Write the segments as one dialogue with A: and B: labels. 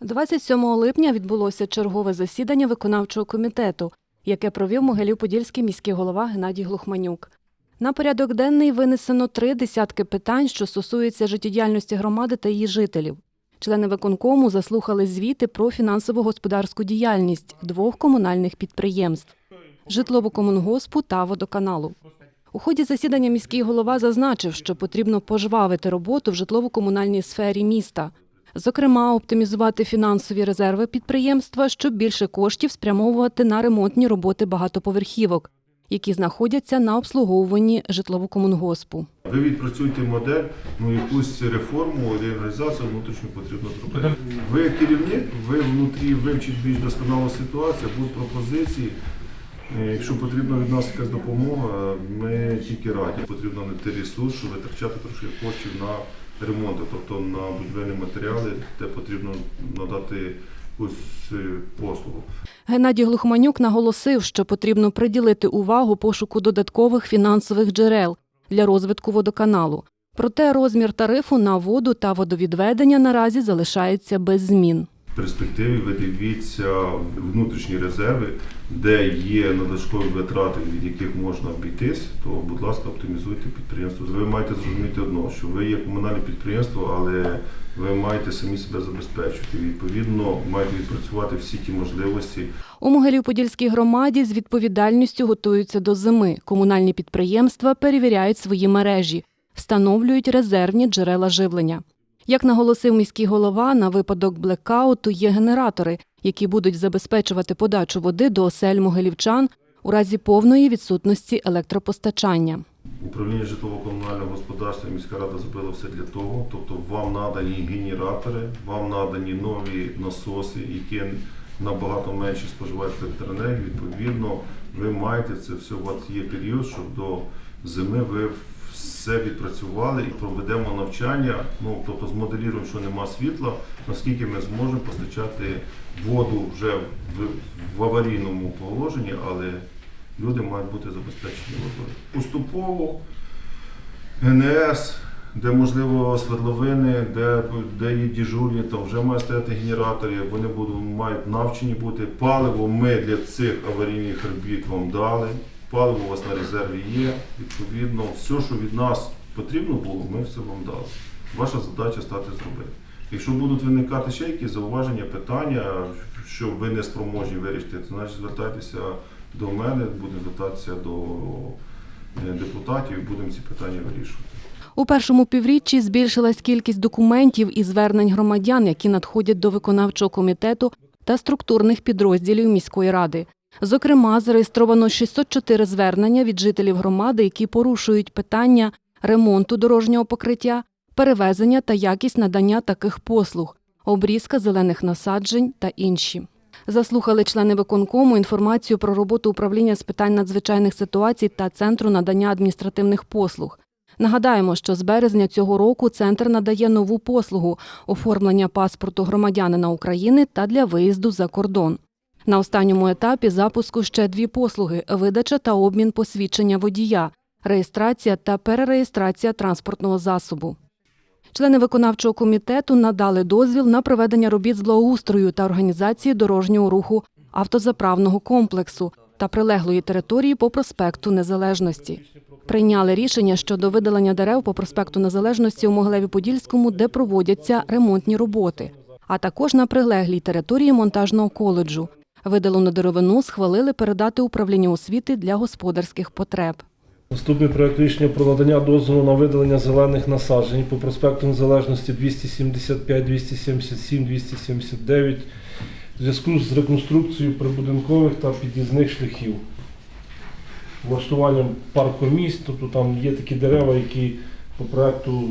A: 27 липня відбулося чергове засідання виконавчого комітету, яке провів Могилів-Подільський міський голова Геннадій Глухманюк. На порядок денний винесено три десятки питань, що стосуються життєдіяльності громади та її жителів. Члени виконкому заслухали звіти про фінансово-господарську діяльність двох комунальних підприємств житлово-комунгоспу та водоканалу. У ході засідання міський голова зазначив, що потрібно пожвавити роботу в житлово-комунальній сфері міста. Зокрема, оптимізувати фінансові резерви підприємства, щоб більше коштів спрямовувати на ремонтні роботи багатоповерхівок, які знаходяться на обслуговуванні житлово-комунгоспу.
B: Ви відпрацюєте модель, ну якусь реформу, реорганізацію внутрішню потрібно зробити. Ви керівник, ви внутрі вивчіть більш досконалу ситуацію, будуть пропозиції. Е, Якщо потрібна від нас якась допомога, ми тільки раді. Потрібно знайти ресурс, щоб витрачати трошки коштів на ремонти, тобто на будівельні матеріали, де потрібно надати якусь е, послугу.
A: Геннадій Глухманюк наголосив, що потрібно приділити увагу пошуку додаткових фінансових джерел для розвитку водоканалу. Проте розмір тарифу на воду та водовідведення наразі залишається без змін.
B: Перспективі ви дивіться внутрішні резерви, де є надлишкові витрати, від яких можна обійтись, то, будь ласка, оптимізуйте підприємство. Ви маєте зрозуміти одно, що ви є комунальне підприємство, але ви маєте самі себе забезпечувати. Відповідно, маєте відпрацювати всі ті можливості,
A: У Могилів-Подільській громаді з відповідальністю готуються до зими. Комунальні підприємства перевіряють свої мережі, встановлюють резервні джерела живлення. Як наголосив міський голова, на випадок блекауту є генератори, які будуть забезпечувати подачу води до осель могилівчан у разі повної відсутності електропостачання.
B: Управління житлово-комунального господарства міська рада зробила все для того. Тобто вам надані генератори, вам надані нові насоси, які набагато менше споживають електроенергії. Відповідно, ви маєте це все. У вас є період, щоб до зими ви все відпрацювали і проведемо навчання. Ну тобто змоделюємо, що нема світла, наскільки ми зможемо постачати воду вже в, в аварійному положенні, але люди мають бути забезпечені водою. Поступово ГНС, де можливо свердловини, де, де є діжурні, там вже мають стояти генератори, вони будуть, мають навчені бути. Паливо ми для цих аварійних робіт вам дали. Паливо у вас на резерві є. Відповідно, все, що від нас потрібно було, ми все вам дали. Ваша задача стати зробити. Якщо будуть виникати ще якісь зауваження, питання, що ви не спроможні вирішити, то значить звертайтеся до мене, будемо звертатися до е, депутатів і будемо ці питання вирішувати.
A: У першому півріччі збільшилась кількість документів і звернень громадян, які надходять до виконавчого комітету та структурних підрозділів міської ради. Зокрема, зареєстровано 604 звернення від жителів громади, які порушують питання ремонту дорожнього покриття, перевезення та якість надання таких послуг, обрізка зелених насаджень та інші. Заслухали члени виконкому інформацію про роботу управління з питань надзвичайних ситуацій та центру надання адміністративних послуг. Нагадаємо, що з березня цього року центр надає нову послугу оформлення паспорту громадянина України та для виїзду за кордон. На останньому етапі запуску ще дві послуги: видача та обмін посвідчення водія, реєстрація та перереєстрація транспортного засобу. Члени виконавчого комітету надали дозвіл на проведення робіт з благоустрою та організації дорожнього руху автозаправного комплексу та прилеглої території по проспекту Незалежності. Прийняли рішення щодо видалення дерев по проспекту Незалежності у Могилеві-Подільському, де проводяться ремонтні роботи, а також на прилеглій території монтажного коледжу. Видалену деревину схвалили передати управлінню освіти для господарських потреб.
C: Наступний проект рішення про надання дозволу на видалення зелених насаджень по проспекту Незалежності 275, 277, 279 в зв'язку з реконструкцією прибудинкових та під'їзних шляхів. Влаштуванням паркомісць, тобто там є такі дерева, які по проекту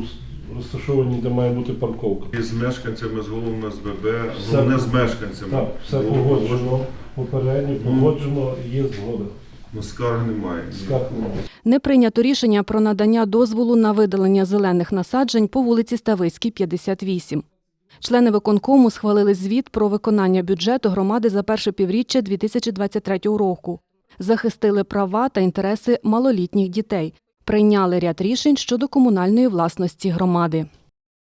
C: розташовані, де має бути парковка.
B: І з мешканцями, з головами СББ,
C: Все
B: головне з мешканцями.
C: Так, все
B: Було
C: погоджено, попередньо погоджено, є згода.
B: Ну, скарг немає.
C: Скарг немає.
A: Не прийнято рішення про надання дозволу на видалення зелених насаджень по вулиці Ставицькій, 58. Члени виконкому схвалили звіт про виконання бюджету громади за перше півріччя 2023 року. Захистили права та інтереси малолітніх дітей. Прийняли ряд рішень щодо комунальної власності громади.